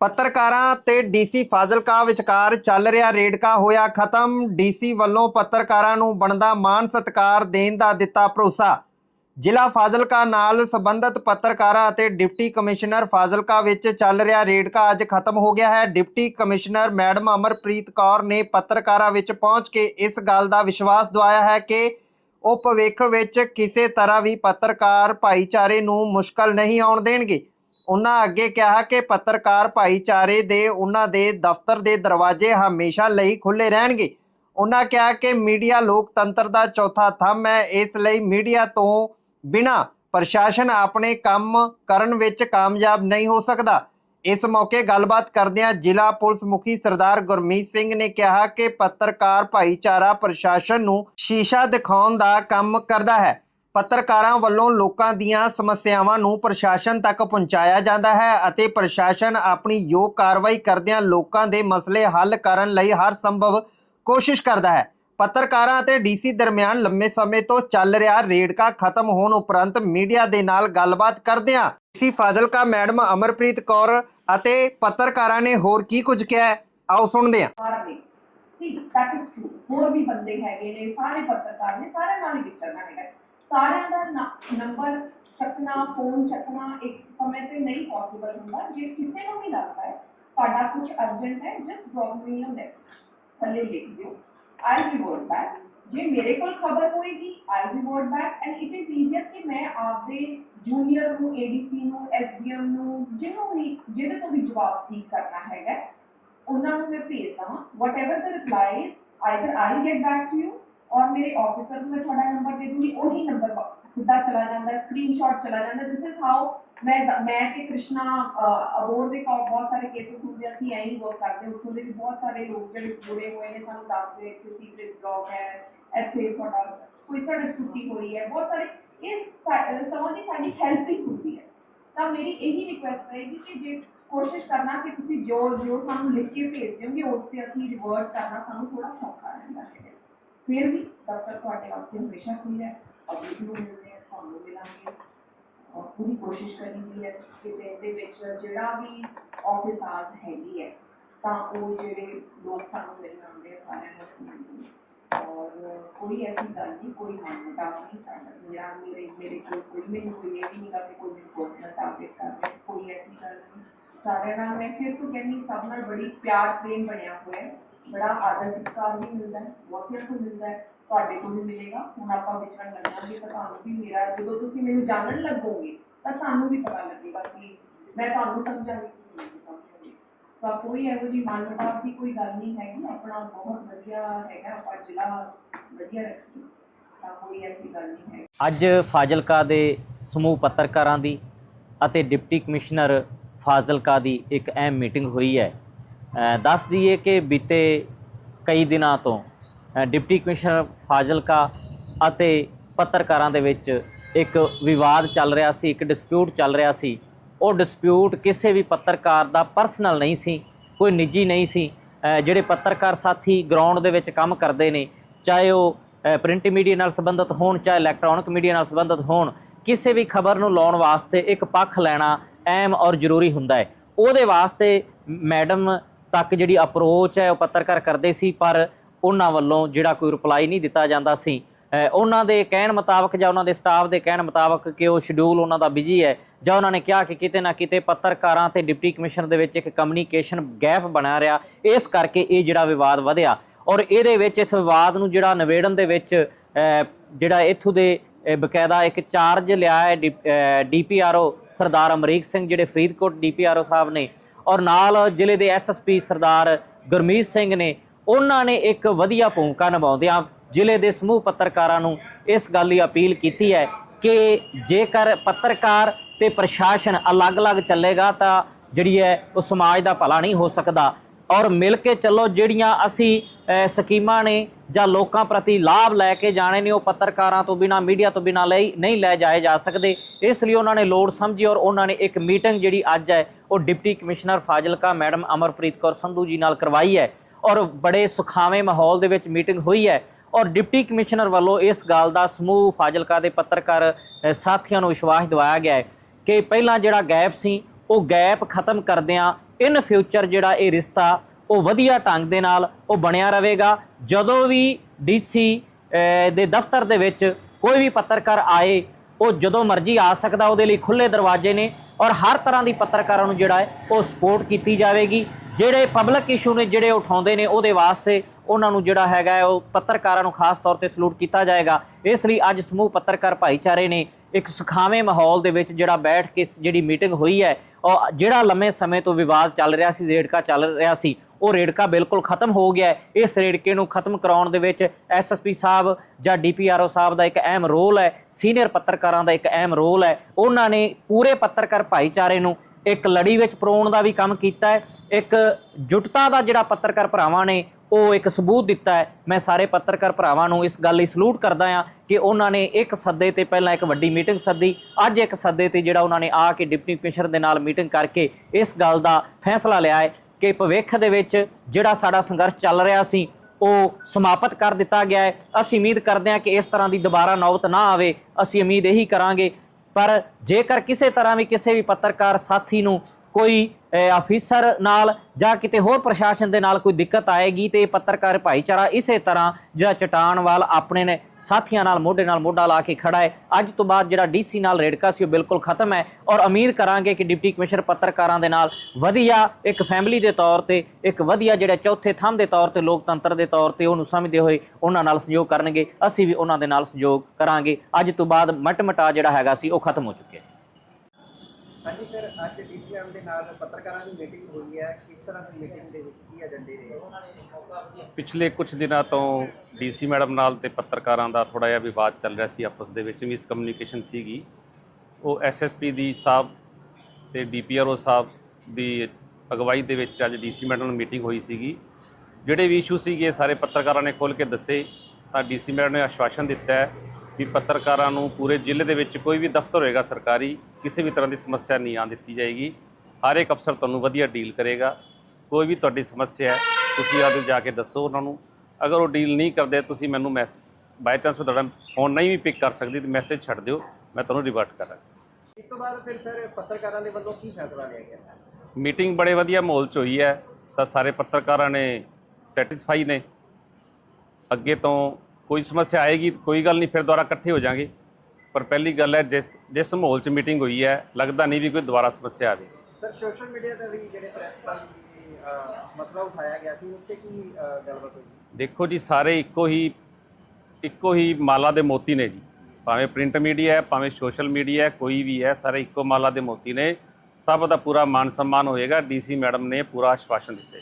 ਪੱਤਰਕਾਰਾਂ ਤੇ ਡੀਸੀ ਫਾਜ਼ਿਲਕਾ ਵਿਚਕਾਰ ਚੱਲ ਰਿਹਾ ਰੇੜਕਾ ਹੋਇਆ ਖਤਮ। ਡੀਸੀ ਵੱਲੋਂ ਪੱਤਰਕਾਰਾਂ ਨੂੰ ਬਣਦਾ ਮਾਣ ਸਤਿਕਾਰ ਦੇਣ ਦਾ ਦਿੱਤਾ ਭਰੋਸਾ। ਜ਼ਿਲ੍ਹਾ ਫਾਜ਼ਿਲਕਾ ਨਾਲ ਸੰਬੰਧਿਤ ਪੱਤਰਕਾਰਾਂ ਅਤੇ ਡਿਪਟੀ ਕਮਿਸ਼ਨਰ ਫਾਜ਼ਿਲਕਾ ਵਿੱਚ ਚੱਲ ਰਿਹਾ ਰੇੜਕਾ ਅੱਜ ਖਤਮ ਹੋ ਗਿਆ ਹੈ। Deputy commissioner madam Amarpreet Kaur ਨੇ ਪੱਤਰਕਾਰਾਂ ਵਿੱਚ ਪਹੁੰਚ ਕੇ ਇਸ ਗੱਲ ਦਾ ਵਿਸ਼ਵਾਸ ਦਿਵਾਇਆ ਹੈ ਕਿ ਉਹ ਭਵਿੱਖ ਵਿੱਚ ਕਿਸੇ ਤਰ੍ਹਾਂ ਵੀ ਪੱਤਰਕਾਰ ਭਾਈਚਾਰੇ ਨੂੰ ਮੁਸ਼ਕਲ ਨਹੀਂ ਆਉਣ ਦੇਣਗੇ। ਉਹਨਾਂ ਅੱਗੇ ਕਿਹਾ ਕਿ ਪੱਤਰਕਾਰ ਭਾਈਚਾਰੇ ਦੇ, ਉਹਨਾਂ ਦੇ ਦਫ਼ਤਰ ਦੇ ਦਰਵਾਜ਼ੇ ਹਮੇਸ਼ਾ ਲਈ ਖੁੱਲੇ ਰਹਿਣਗੇ। ਉਹਨਾਂ ਕਿਹਾ ਕਿ ਮੀਡੀਆ ਲੋਕਤੰਤਰ ਦਾ ਚੌਥਾ ਥੰਮ ਹੈ। ਇਸ ਲਈ ਮੀਡੀਆ ਤੋਂ ਬਿਨਾ ਪ੍ਰਸ਼ਾਸਨ ਆਪਣੇ ਕੰਮ ਕਰਨ ਵਿੱਚ ਕਾਮਯਾਬ ਨਹੀਂ ਹੋ ਸਕਦਾ। ਇਸ ਮੌਕੇ ਗੱਲਬਾਤ ਕਰਦਿਆਂ ਜ਼ਿਲ੍ਹਾ ਪੁਲਿਸ ਮੁਖੀ ਸਰਦਾਰ ਗੁਰਮੀਤ ਸਿੰਘ ਨੇ ਕਿਹਾ ਕਿ ਪੱਤਰਕਾਰ ਭਾਈਚਾਰਾ ਪ੍ਰਸ਼ਾਸਨ ਨੂੰ ਸ਼ੀਸ਼ਾ ਦਿਖਾਉਣ ਦਾ ਕੰਮ ਕਰਦਾ ਹੈ। ਪੱਤਰਕਾਰਾਂ ਵੱਲੋਂ ਲੋਕਾਂ ਦੀਆਂ ਸਮੱਸਿਆਵਾਂ ਨੂੰ ਪ੍ਰਸ਼ਾਸਨ ਤੱਕ ਪਹੁੰਚਾਇਆ ਜਾਂਦਾ ਹੈ ਅਤੇ ਪ੍ਰਸ਼ਾਸਨ ਆਪਣੀ ਯੋਗ ਕਾਰਵਾਈ ਕਰਦਿਆਂ ਲੋਕਾਂ ਦੇ ਮਸਲੇ ਹੱਲ ਕਰਨ ਲਈ ਹਰ ਸੰਭਵ ਕੋਸ਼ਿਸ਼ ਕਰਦਾ ਹੈ। ਪੱਤਰਕਾਰਾਂ ਅਤੇ ਡੀਸੀ ਦਰਮਿਆਨ ਲੰਮੇ ਸਮੇਂ ਤੋਂ ਚੱਲ ਰਿਹਾ ਰੇੜਕਾ ਖਤਮ ਹੋਣ ਉਪਰੰਤ ਮੀਡੀਆ ਦੇ ਨਾਲ ਗੱਲਬਾਤ ਕਰਦਿਆਂ ਡੀਸੀ ਫਾਜ਼ਿਲਕਾ ਮੈਡਮ ਅਮਰਪ੍ਰੀਤ ਕੌਰ ਅਤੇ ਪੱਤਰਕਾਰਾਂ ਨੇ ਹੋਰ ਕੀ ਕੁਝ ਕਿਹਾ ਆਓ ਸੁਣਦੇ ਹਾਂ। ਸੀ ਦੈਟ ਇਜ਼ ਟਰੂ ਹੋਰ ਵੀ ਬੰਦੇ ਹੈਗੇ ਨੇ, ਸਾਰੇ ਪੱਤਰਕਾਰ ਨੇ, ਸਾਰਿਆਂ ਨਾਲ ਹੀ ਵਿਚਰਨਾ ਹੈਗਾ। ਸਾਰਿਆਂ ਦਾ ਨੰਬਰ ਚੱਕਣਾ ਫੋਨ ਚੱਕਣਾ ਇੱਕ ਸਮੇਂ ਤੇ ਨਹੀਂ ਪੋਸੀਬਲ ਹੁੰਦਾ ਜੇ ਕਿਸੇ ਨੂੰ ਵੀ ਲੱਗਦਾ ਹੈ ਤੁਹਾਡਾ ਕੁਝ ਅਰਜੈਂਟ ਹੈ just drop me a message ਥੱਲੇ ਲਿਖ ਦਿਓ। ਆਈ ਰਿਵਰਟ ਬੈਕ ਜੇ ਮੇਰੇ ਕੋਲ ਖਬਰ ਹੋਏਗੀ I revert back and it is easier ਕਿ ਮੈਂ ਆਪਦੇ ਜੂਨੀਅਰ ਨੂੰ ਏਡੀਸੀ ਨੂੰ ਐਸਡੀਐਮ ਨੂੰ, ਜਿਹਨੂੰ ਵੀ, ਜਿਹਦੇ ਤੋਂ ਵੀ ਜਵਾਬ ਸੀਕ ਕਰਨਾ ਹੈਗਾ, ਉਹਨਾਂ ਨੂੰ ਮੈਂ ਭੇਜ ਦਵਾਂ। Whatever the replies either I get back to you or ਮੇਰੇ ਆਫੀਸਰ ਨੂੰ ਮੈਂ ਤੁਹਾਡਾ ਨੰਬਰ ਦੇ ਦੂੰਗੀ ਉਹੀ ਨੰਬਰ ਸਿੱਧਾ ਚਲਾ ਜਾਂਦਾ ਹੈ ਸਕਰੀਨਸ਼ਾਟ ਚਲਾ ਜਾਂਦਾ ਦਿਸ ਇਜ਼ ਹਾਊ ਮੈਂ ਜ਼- ਮੈਂ ਤੇ ਕ੍ਰਿਸ਼ਨਾ ਅਬੋਰ ਦੇ ਕੋਲ ਬਹੁਤ ਸਾਰੇ ਕੇਸਸ ਹੁੰਦੇ ਅਸੀਂ ਐਂ ਹੀ ਵਰਕ ਕਰਦੇ ਉੱਥੋਂ ਦੇ ਵੀ ਬਹੁਤ ਸਾਰੇ ਲੋਕ ਜਿਹੜੇ ਜੁੜੇ ਹੋਏ ਨੇ ਸਾਨੂੰ ਦੱਸਦੇ ਇੱਥੇ ਸੀਕ੍ਰੀਟ ਬਲੌਕ ਹੈ ਇੱਥੇ ਤੁਹਾਡਾ ਕੋਈ ਸੜਕ ਟੁੱਟੀ ਹੋਈ ਹੈ ਬਹੁਤ ਸਾਰੇ ਇਹ ਸਾ- ਸਮਾਂ ਦੀ ਸਾਡੀ ਹੈਲਪ ਹੀ ਹੁੰਦੀ ਹੈ ਤਾਂ ਮੇਰੀ ਇਹੀ ਰਿਕੁਐਸਟ ਰਹੇਗੀ ਕਿ ਜੇ ਕੋਸ਼ਿਸ਼ ਕਰਨਾ ਕਿ ਤੁਸੀਂ ਜੋ ਜੋ ਸਾਨੂੰ ਲਿਖ ਕੇ ਭੇਜ ਦਿਓਗੇ ਉਸ ਤੇ ਅਸੀਂ ਰਿਵਰਟ ਕਰਨਾ ਸਾਨੂੰ ਥੋੜਾ ਸੌਖਾ ਰਹਿੰਦਾ ਹੈ ਫਿਰ ਵੀ ਦਫ਼ਤਰ ਤੁਹਾਡੇ ਵਾਸਤੇ ਹਮੇਸ਼ਾ ਖੁੱਲ੍ਹਾ ਹੈ ਪਬਲਿਕ ਨੂੰ ਮਿਲਦੇ ਆ ਤੁਹਾਨੂੰ ਮਿਲਾਂਗੇ ਔਰ ਪੂਰੀ ਕੋਸ਼ਿਸ਼ ਕਰੀਦੀ ਹੈ ਕਿ ਦਿਨ ਦੇ ਵਿੱਚ ਜਿਹੜਾ ਵੀ ਆਫਿਸ ਆਸ ਹੈਗੀ ਹੈ ਤਾਂ ਉਹ ਜਿਹੜੇ ਲੋਕ ਸਾਨੂੰ ਮਿਲਣ ਆਉਂਦੇ ਆ ਸਾਰਿਆਂ ਨੂੰ ਅਸੀਂ ਮਿਲਦੇ ਹਾਂ। ਔਰ ਕੋਈ ਐਸੀ ਗੱਲ ਨਹੀਂ ਕੋਈ ਮਨਮੁਟਾਵ ਨਹੀਂ ਸਾਡਾ ਮੇਰਾ ਮੇਰੇ ਮੇਰੇ ਕੋਲ ਕੋਈ ਮੈਨੂੰ ਕੋਈ ਇਹ ਵੀ ਨਹੀਂ ਗਾ ਕਿ ਕੋਈ ਮੈਨੂੰ ਪਰਸਨਲ ਟਾਰਗੇਟ ਕਰ ਰਿਹਾ ਕੋਈ ਐਸੀ ਗੱਲ ਨਹੀਂ ਸਾਰਿਆਂ ਨਾਲ ਮੈਂ ਫਿਰ ਤੋਂ ਕਹਿੰਦੀ ਸਭ ਨਾਲ ਬੜੀ ਪਿਆਰ ਪ੍ਰੇਮ ਬਣਿਆ ਹੋਇਆ ਹੈ ਬੜਾ ਆਦਰ ਸਤਿਕਾਰ ਵੀ ਮਿਲਦਾ ਹੈ ਬਹੁਤਿਆਂ ਤੋਂ ਮਿਲਦਾ ਹੈ, ਤੁਹਾਡੇ ਤੋਂ ਵੀ ਮਿਲੇਗਾ। ਹੁਣ ਆਪਾਂ ਵਿਚਰਨ ਲੱਗਾਂਗੇ ਤਾਂ ਤੁਹਾਨੂੰ ਵੀ ਮੇਰਾ, ਜਦੋਂ ਤੁਸੀਂ ਮੈਨੂੰ ਜਾਣਨ ਲੱਗੋਗੇ ਤਾਂ ਤੁਹਾਨੂੰ ਵੀ ਪਤਾ ਲੱਗੇਗਾ ਕਿ ਮੈਂ ਤੁਹਾਨੂੰ ਸਮਝਾਂਗੀ, ਤੁਸੀਂ ਮੈਨੂੰ ਸਮਝੋਗੇ। ਤਾਂ ਕੋਈ ਇਹੋ ਜਿਹੀ ਮਨਮੁਟਾਵ ਦੀ ਕੋਈ ਗੱਲ ਨਹੀਂ ਹੈਗੀ, ਆਪਣਾ ਬਹੁਤ ਵਧੀਆ ਹੈਗਾ, ਆਪਾਂ ਜ਼ਿਲ੍ਹਾ ਵਧੀਆ ਰੱਖੀਏ, ਤਾਂ ਕੋਈ ਐਸੀ ਗੱਲ ਨਹੀਂ ਹੈ ਅੱਜ ਫਾਜ਼ਿਲਕਾ ਦੇ ਸਮੂਹ ਪੱਤਰਕਾਰਾਂ ਦੀ ਅਤੇ ਡਿਪਟੀ ਕਮਿਸ਼ਨਰ ਫਾਜ਼ਿਲਕਾ ਦੀ ਇੱਕ ਅਹਿਮ ਮੀਟਿੰਗ ਹੋਈ ਹੈ। ਦੱਸ ਦਈਏ ਕਿ ਬੀਤੇ ਕਈ ਦਿਨਾਂ ਤੋਂ ਡਿਪਟੀ ਕਮਿਸ਼ਨਰ ਫਾਜ਼ਿਲਕਾ ਅਤੇ ਪੱਤਰਕਾਰਾਂ ਦੇ ਵਿੱਚ ਇੱਕ ਵਿਵਾਦ ਚੱਲ ਰਿਹਾ ਸੀ, ਇੱਕ ਡਿਸਪਿਊਟ ਚੱਲ ਰਿਹਾ ਸੀ। ਉਹ ਡਿਸਪਿਊਟ ਕਿਸੇ ਵੀ ਪੱਤਰਕਾਰ ਦਾ ਪਰਸਨਲ ਨਹੀਂ ਸੀ, ਕੋਈ ਨਿੱਜੀ ਨਹੀਂ ਸੀ। ਜਿਹੜੇ ਪੱਤਰਕਾਰ ਸਾਥੀ ਗਰਾਊਂਡ ਦੇ ਵਿੱਚ ਕੰਮ ਕਰਦੇ ਨੇ, ਚਾਹੇ ਉਹ ਪ੍ਰਿੰਟ ਮੀਡੀਆ ਨਾਲ ਸੰਬੰਧਿਤ ਹੋਣ, ਚਾਹੇ ਇਲੈਕਟ੍ਰੋਨਿਕ ਮੀਡੀਆ ਨਾਲ ਸੰਬੰਧਿਤ ਹੋਣ, ਕਿਸੇ ਵੀ ਖਬਰ ਨੂੰ ਲਾਉਣ ਵਾਸਤੇ ਇੱਕ ਪੱਖ ਲੈਣਾ ਅਹਿਮ ਔਰ ਜ਼ਰੂਰੀ ਹੁੰਦਾ ਹੈ। ਉਹਦੇ ਵਾਸਤੇ ਮੈਡਮ ਤੱਕ ਜਿਹੜੀ ਅਪਰੋਚ ਹੈ ਉਹ ਪੱਤਰਕਾਰ ਕਰਦੇ ਸੀ, ਪਰ ਉਹਨਾਂ ਵੱਲੋਂ ਜਿਹੜਾ ਕੋਈ ਰਿਪਲਾਈ ਨਹੀਂ ਦਿੱਤਾ ਜਾਂਦਾ ਸੀ। ਉਹਨਾਂ ਦੇ ਕਹਿਣ ਮੁਤਾਬਕ ਜਾਂ ਉਹਨਾਂ ਦੇ ਸਟਾਫ ਦੇ ਕਹਿਣ ਮੁਤਾਬਕ ਕਿ ਉਹ ਸ਼ਡਿਊਲ ਉਹਨਾਂ ਦਾ ਬਿਜ਼ੀ ਹੈ, ਜਾਂ ਉਹਨਾਂ ਨੇ ਕਿਹਾ ਕਿ ਕਿਤੇ ਨਾ ਕਿਤੇ ਪੱਤਰਕਾਰਾਂ ਤੇ ਡਿਪਟੀ ਕਮਿਸ਼ਨਰ ਦੇ ਵਿੱਚ ਇੱਕ ਕਮਿਊਨੀਕੇਸ਼ਨ ਗੈਪ ਬਣਾ ਰਿਹਾ। ਇਸ ਕਰਕੇ ਇਹ ਜਿਹੜਾ ਵਿਵਾਦ ਵਧਿਆ। ਔਰ ਇਹਦੇ ਵਿੱਚ ਇਸ ਵਿਵਾਦ ਨੂੰ ਜਿਹੜਾ ਨਿਬੇੜਨ ਦੇ ਵਿੱਚ ਜਿਹੜਾ ਇੱਥੋਂ ਦੇ ਬਕਾਇਦਾ ਇੱਕ ਚਾਰਜ ਲਿਆ ਹੈ ਡੀਪੀਆਰਓ ਸਰਦਾਰ ਅਮਰੀਕ ਸਿੰਘ, ਜਿਹੜੇ ਫਰੀਦਕੋਟ ਡੀਪੀਆਰਓ ਸਾਹਿਬ ਨੇ। ਔਰ ਨਾਲ ਜ਼ਿਲ੍ਹੇ ਦੇ ਐਸਐਸਪੀ ਸਰਦਾਰ ਗੁਰਮੀਤ ਸਿੰਘ ਨੇ ਉਹਨਾਂ ਨੇ ਇੱਕ ਵਧੀਆ ਭੂਮਿਕਾ ਨਿਭਾਉਂਦਿਆਂ ਜ਼ਿਲ੍ਹੇ ਦੇ ਸਮੂਹ ਪੱਤਰਕਾਰਾਂ ਨੂੰ ਇਸ ਗੱਲ ਦੀ ਅਪੀਲ ਕੀਤੀ ਹੈ ਕਿ ਜੇਕਰ ਪੱਤਰਕਾਰ ਤੇ ਪ੍ਰਸ਼ਾਸਨ ਅਲੱਗ-ਅਲੱਗ ਚੱਲੇਗਾ ਤਾਂ ਜਿਹੜੀ ਹੈ ਉਹ ਸਮਾਜ ਦਾ ਭਲਾ ਨਹੀਂ ਹੋ ਸਕਦਾ। ਔਰ ਮਿਲ ਕੇ ਚੱਲੋ ਜਿਹੜੀਆਂ ਅਸੀਂ ਸਕੀਮਾਂ ਨੇ ਜਾਂ ਲੋਕਾਂ ਪ੍ਰਤੀ ਲਾਭ ਲੈ ਕੇ ਜਾਣੇ ਨੇ, ਉਹ ਪੱਤਰਕਾਰਾਂ ਤੋਂ ਬਿਨਾ, ਮੀਡੀਆ ਤੋਂ ਬਿਨਾ ਲਈ ਨਹੀਂ ਲੈ ਜਾਏ ਜਾ ਸਕਦੇ। ਇਸ ਲਈ ਉਹਨਾਂ ਨੇ ਲੋੜ ਸਮਝੀ ਔਰ ਉਹਨਾਂ ਨੇ ਇੱਕ ਮੀਟਿੰਗ ਜਿਹੜੀ ਅੱਜ ਹੈ, ਉਹ deputy commissioner Fazilka madam Amarpreet Kaur Sandhu ji ਨਾਲ ਕਰਵਾਈ ਹੈ ਔਰ ਬੜੇ ਸੁਖਾਵੇਂ ਮਾਹੌਲ ਦੇ ਵਿੱਚ ਮੀਟਿੰਗ ਹੋਈ ਹੈ ਔਰ ਡਿਪਟੀ ਕਮਿਸ਼ਨਰ ਵੱਲੋਂ ਇਸ ਗੱਲ ਦਾ ਸਮੂਹ ਫਾਜ਼ਿਲਕਾ ਦੇ ਪੱਤਰਕਾਰ ਸਾਥੀਆਂ ਨੂੰ ਵਿਸ਼ਵਾਸ ਦਿਵਾਇਆ ਗਿਆ ਹੈ ਕਿ ਪਹਿਲਾਂ ਜਿਹੜਾ ਗੈਪ ਸੀ, ਉਹ ਗੈਪ ਖਤਮ ਕਰਦਿਆਂ ਇਨ ਫਿਊਚਰ ਜਿਹੜਾ ਇਹ ਰਿਸ਼ਤਾ ਉਹ ਵਧੀਆ ਢੰਗ ਦੇ ਨਾਲ ਉਹ ਬਣਿਆ ਰਹੇਗਾ। ਜਦੋਂ ਵੀ ਡੀਸੀ ਦੇ ਦਫ਼ਤਰ ਦੇ ਵਿੱਚ ਕੋਈ ਵੀ ਪੱਤਰਕਾਰ ਆਏ ਉਹ ਜਦੋਂ ਮਰਜ਼ੀ ਆ ਸਕਦਾ, ਉਹਦੇ ਲਈ ਖੁੱਲੇ ਦਰਵਾਜ਼ੇ ਨੇ ਔਰ ਹਰ ਤਰ੍ਹਾਂ ਦੀ ਪੱਤਰਕਾਰਾਂ ਨੂੰ ਜਿਹੜਾ ਹੈ ਉਹ ਸਪੋਰਟ ਕੀਤੀ ਜਾਵੇਗੀ। ਜਿਹੜੇ ਪਬਲਿਕ ਇਸ਼ੂ ਨੇ, ਜਿਹੜੇ ਉਠਾਉਂਦੇ ਨੇ, ਉਹਦੇ ਵਾਸਤੇ ਉਹਨਾਂ ਨੂੰ ਜਿਹੜਾ ਹੈਗਾ ਉਹ ਪੱਤਰਕਾਰਾਂ ਨੂੰ ਖਾਸ ਤੌਰ ਤੇ ਸਲੂਟ ਕੀਤਾ ਜਾਏਗਾ। ਇਸ ਲਈ ਅੱਜ ਸਮੂਹ ਪੱਤਰਕਾਰ ਭਾਈਚਾਰੇ ਨੇ ਇੱਕ ਸੁਖਾਵੇਂ ਮਾਹੌਲ ਦੇ ਵਿੱਚ ਜਿਹੜਾ ਬੈਠ ਕੇ ਜਿਹੜੀ ਮੀਟਿੰਗ ਹੋਈ ਹੈ ਔਰ ਜਿਹੜਾ ਲੰਮੇ ਸਮੇਂ ਤੋਂ ਵਿਵਾਦ ਚੱਲ ਰਿਹਾ ਸੀ, ਰੇੜਕਾ ਚੱਲ ਰਿਹਾ ਸੀ ਉਹ ਰੇੜਕਾ ਬਿਲਕੁਲ ਖਤਮ ਹੋ ਗਿਆ ਹੈ। ਇਸ ਰੇੜਕੇ ਨੂੰ ਖਤਮ ਕਰਾਉਣ ਦੇ ਵਿੱਚ ਐਸਐਸਪੀ ਸਾਹਿਬ ਜਾਂ ਡੀਪੀਆਰਓ ਸਾਹਿਬ ਦਾ ਇੱਕ ਅਹਿਮ ਰੋਲ ਹੈ, ਸੀਨੀਅਰ ਪੱਤਰਕਾਰਾਂ ਦਾ ਇੱਕ ਅਹਿਮ ਰੋਲ ਹੈ। ਉਹਨਾਂ ਨੇ ਪੂਰੇ ਪੱਤਰਕਾਰ ਭਾਈਚਾਰੇ ਨੂੰ ਇੱਕ ਲੜੀ ਵਿੱਚ ਪਰੋਣ ਦਾ ਵੀ ਕੰਮ ਕੀਤਾ ਹੈ। ਇੱਕ ਜੁਟਤਾ ਦਾ ਜਿਹੜਾ ਪੱਤਰਕਾਰ ਭਰਾਵਾਂ ਨੇ, ਉਹ ਇੱਕ ਸਬੂਤ ਦਿੱਤਾ ਹੈ। ਮੈਂ ਸਾਰੇ ਪੱਤਰਕਾਰ ਭਰਾਵਾਂ ਨੂੰ ਇਸ ਗੱਲ ਲਈ ਸਲੂਟ ਕਰਦਾ ਹਾਂ ਕਿ ਉਹਨਾਂ ਨੇ ਇੱਕ ਸੱਦੇ ਤੇ ਪਹਿਲਾਂ ਇੱਕ ਵੱਡੀ ਮੀਟਿੰਗ ਸੱਦੀ, ਅੱਜ ਇੱਕ ਸੱਦੇ ਤੇ ਜਿਹੜਾ ਉਹਨਾਂ ਨੇ ਆ ਕੇ ਡਿਪਟੀ ਕਮਿਸ਼ਨਰ ਦੇ ਨਾਲ ਮੀਟਿੰਗ ਕਰਕੇ ਇਸ ਗੱਲ ਦਾ ਫੈਸਲਾ ਲਿਆ ਹੈ। ਕਿ ਭਵਿੱਖ ਦੇ ਵਿੱਚ ਜਿਹੜਾ ਸਾਡਾ ਸੰਘਰਸ਼ ਚੱਲ ਰਿਹਾ ਸੀ, ਉਹ ਸਮਾਪਤ ਕਰ ਦਿੱਤਾ ਗਿਆ ਹੈ। ਅਸੀਂ ਉਮੀਦ ਕਰਦੇ ਹਾਂ ਕਿ ਇਸ ਤਰ੍ਹਾਂ ਦੀ ਦੁਬਾਰਾ ਨੌਬਤ ਨਾ ਆਵੇ। ਅਸੀਂ ਉਮੀਦ ਇਹੀ ਕਰਾਂਗੇ, ਪਰ ਜੇਕਰ ਕਿਸੇ ਤਰ੍ਹਾਂ ਵੀ ਕਿਸੇ ਵੀ ਪੱਤਰਕਾਰ ਸਾਥੀ ਨੂੰ ਕੋਈ ਅਹ, ਅਫੀਸਰ ਨਾਲ ਜਾਂ ਕਿਤੇ ਹੋਰ ਪ੍ਰਸ਼ਾਸਨ ਦੇ ਨਾਲ ਕੋਈ ਦਿੱਕਤ ਆਏਗੀ ਤੇ ਇਹ ਪੱਤਰਕਾਰ ਭਾਈਚਾਰਾ ਇਸੇ ਤਰ੍ਹਾਂ ਜਿਹੜਾ ਚਟਾਨਵਾਲ ਆਪਣੇ ਨੇ ਸਾਥੀਆਂ ਨਾਲ ਮੋਢੇ ਨਾਲ ਮੋਢਾ ਲਾ ਕੇ ਖੜਾ ਹੈ। ਅੱਜ ਤੋਂ ਬਾਅਦ ਜਿਹੜਾ ਡੀਸੀ ਨਾਲ ਰੇੜਕਾ ਸੀ ਉਹ ਬਿਲਕੁਲ ਖਤਮ ਹੈ ਔਰ ਉਮੀਦ ਕਰਾਂਗੇ ਕਿ ਡਿਪਟੀ ਕਮਿਸ਼ਨਰ ਪੱਤਰਕਾਰਾਂ ਦੇ ਨਾਲ ਵਧੀਆ ਇੱਕ ਫੈਮਿਲੀ ਦੇ ਤੌਰ ਤੇ ਇੱਕ ਵਧੀਆ ਜਿਹੜਾ ਚੌਥੇ ਥੰਮ ਦੇ ਤੌਰ ਤੇ ਲੋਕਤੰਤਰ ਦੇ ਤੌਰ ਤੇ ਉਹਨੂੰ ਸਮਝਦੇ ਹੋਏ ਉਹਨਾਂ ਨਾਲ ਸਹਿਯੋਗ ਕਰਨਗੇ। ਅਸੀਂ ਵੀ ਉਹਨਾਂ ਦੇ ਨਾਲ ਸਹਿਯੋਗ ਕਰਾਂਗੇ। ਅੱਜ ਤੋਂ ਬਾਅਦ ਮਟਮਟਾ ਜਿਹੜਾ ਹੈਗਾ ਸੀ ਉਹ ਖਤਮ ਹੋ ਚੁੱਕਿਆ ਹਾਂਜੀ ਸਰ, ਅੱਜ ਡੀਸੀਐਮ ਦੇ ਨਾਲ ਪੱਤਰਕਾਰਾਂ ਦੀ ਮੀਟਿੰਗ ਹੋਈ ਹੈ। ਕਿਸ ਤਰ੍ਹਾਂ ਦੀ ਮੀਟਿੰਗ ਦੇ ਵਿੱਚ ਕੀ ਏਜੰਡੇ ਰਹੇ ਪਿਛਲੇ ਕੁਝ ਦਿਨਾਂ ਤੋਂ ਡੀਸੀ ਮੈਡਮ ਨਾਲ ਤੇ ਪੱਤਰਕਾਰਾਂ ਦਾ ਥੋੜਾ ਜਿਹਾ ਵਿਵਾਦ ਚੱਲ ਰਿਹਾ ਸੀ, ਆਪਸ ਦੇ ਵਿੱਚ ਮਿਸ ਕਮਿਊਨੀਕੇਸ਼ਨ ਸੀਗੀ। ਉਹ ਐਸਐਸਪੀ ਦੀ ਸਾਹਿਬ ਤੇ ਡੀਪੀਆਰਓ ਸਾਹਿਬ ਦੀ ਅਗਵਾਈ ਦੇ ਵਿੱਚ ਅੱਜ ਡੀਸੀ ਮੈਡਮ ਨਾਲ ਮੀਟਿੰਗ ਹੋਈ ਸੀਗੀ। ਜਿਹੜੇ ਵੀ ਇਸ਼ੂ ਸੀਗੇ ਸਾਰੇ ਪੱਤਰਕਾਰਾਂ ਨੇ ਖੋਲ ਕੇ ਦੱਸੇ। ਤਾਂ ਡੀਸੀ ਮੈਡਮ ਨੇ ਆਸ਼ਵਾਸਨ ਦਿੱਤਾ ਹੈ ਵੀ ਪੱਤਰਕਾਰਾਂ ਨੂੰ ਪੂਰੇ ਜ਼ਿਲ੍ਹੇ ਦੇ ਵਿੱਚ ਕੋਈ ਵੀ ਦਫ਼ਤਰ ਹੋਏਗਾ ਸਰਕਾਰੀ ਕਿਸੇ ਵੀ ਤਰ੍ਹਾਂ ਦੀ ਸਮੱਸਿਆ ਨਹੀਂ ਆਉਣ ਦਿੱਤੀ ਜਾਏਗੀ। ਹਰ ਇੱਕ ਅਫਸਰ ਤੁਹਾਨੂੰ ਵਧੀਆ ਡੀਲ ਕਰੇਗਾ। ਕੋਈ ਵੀ ਤੁਹਾਡੀ ਸਮੱਸਿਆ ਹੈ ਤੁਸੀਂ ਆਦੇ ਜਾ ਕੇ ਦੱਸੋ ਉਹਨਾਂ ਨੂੰ। ਅਗਰ ਉਹ ਡੀਲ ਨਹੀਂ ਕਰਦੇ ਤੁਸੀਂ ਮੈਨੂੰ ਮੈਸ ਬਾਈ ਚਾਂਸ ਮੈਂ ਤੁਹਾਡਾ ਫੋਨ ਨਹੀਂ ਵੀ ਪਿਕ ਕਰ ਸਕਦੀ ਤੇ ਮੈਸੇਜ ਛੱਡ ਦਿਓ ਮੈਂ ਤੁਹਾਨੂੰ ਰਿਵਰਟ ਕਰਾਂਗਾ। ਇਸ ਤੋਂ ਬਾਅਦ ਫਿਰ ਸਰ ਪੱਤਰਕਾਰਾਂ ਦੇ ਵੱਲੋਂ ਕੀ ਫੈਸਲਾ ਲਿਆ ਗਿਆ? ਮੀਟਿੰਗ ਬੜੇ ਵਧੀਆ ਮਾਹੌਲ 'ਚ ਹੋਈ ਹੈ ਤਾਂ ਸਾਰੇ ਪੱਤਰਕਾਰਾਂ ਨੇ ਸੈਟੀਸਫਾਈ ਨੇ। ਅੱਗੇ ਤੋਂ ਕੋਈ ਸਮੱਸਿਆ ਆਏਗੀ ਕੋਈ ਗੱਲ ਨਹੀਂ ਫਿਰ ਦੁਬਾਰਾ ਇਕੱਠੇ ਹੋ ਜਾਾਂਗੇ। ਪਰ ਪਹਿਲੀ ਗੱਲ ਹੈ ਜਿਸ ਜਿਸ ਮਾਹੌਲ 'ਚ ਮੀਟਿੰਗ ਹੋਈ ਹੈ ਲੱਗਦਾ ਨਹੀਂ ਵੀ ਕੋਈ ਦੁਬਾਰਾ ਸਮੱਸਿਆ ਆਵੇ। ਸਰ ਸੋਸ਼ਲ ਮੀਡੀਆ ਦਾ ਵੀ ਜਿਹੜੇ ਪ੍ਰੈਸ ਦਾ ਵੀ ਮਸਲਾ ਉਠਾਇਆ ਗਿਆ ਸੀ ਉਸ ਤੇ ਕੀ ਗੱਲਬਾਤ ਹੋਈ? ਦੇਖੋ ਜੀ ਸਾਰੇ ਇੱਕੋ ਹੀ ਇੱਕੋ ਹੀ ਮਾਲਾ ਦੇ ਮੋਤੀ ਨੇ ਜੀ। ਭਾਵੇਂ ਪ੍ਰਿੰਟ ਮੀਡੀਆ ਹੈ ਭਾਵੇਂ ਸੋਸ਼ਲ ਮੀਡੀਆ ਹੈ ਕੋਈ ਵੀ ਹੈ ਸਾਰੇ ਇੱਕੋ ਮਾਲਾ ਦੇ ਮੋਤੀ ਨੇ। ਸਭ ਦਾ ਪੂਰਾ ਮਾਨ ਸਨਮਾਨ ਹੋਏਗਾ ਡੀਸੀ ਮੈਡਮ ਨੇ ਪੂਰਾ ਆਸ਼ਵਾਸਨ ਦਿੱਤਾ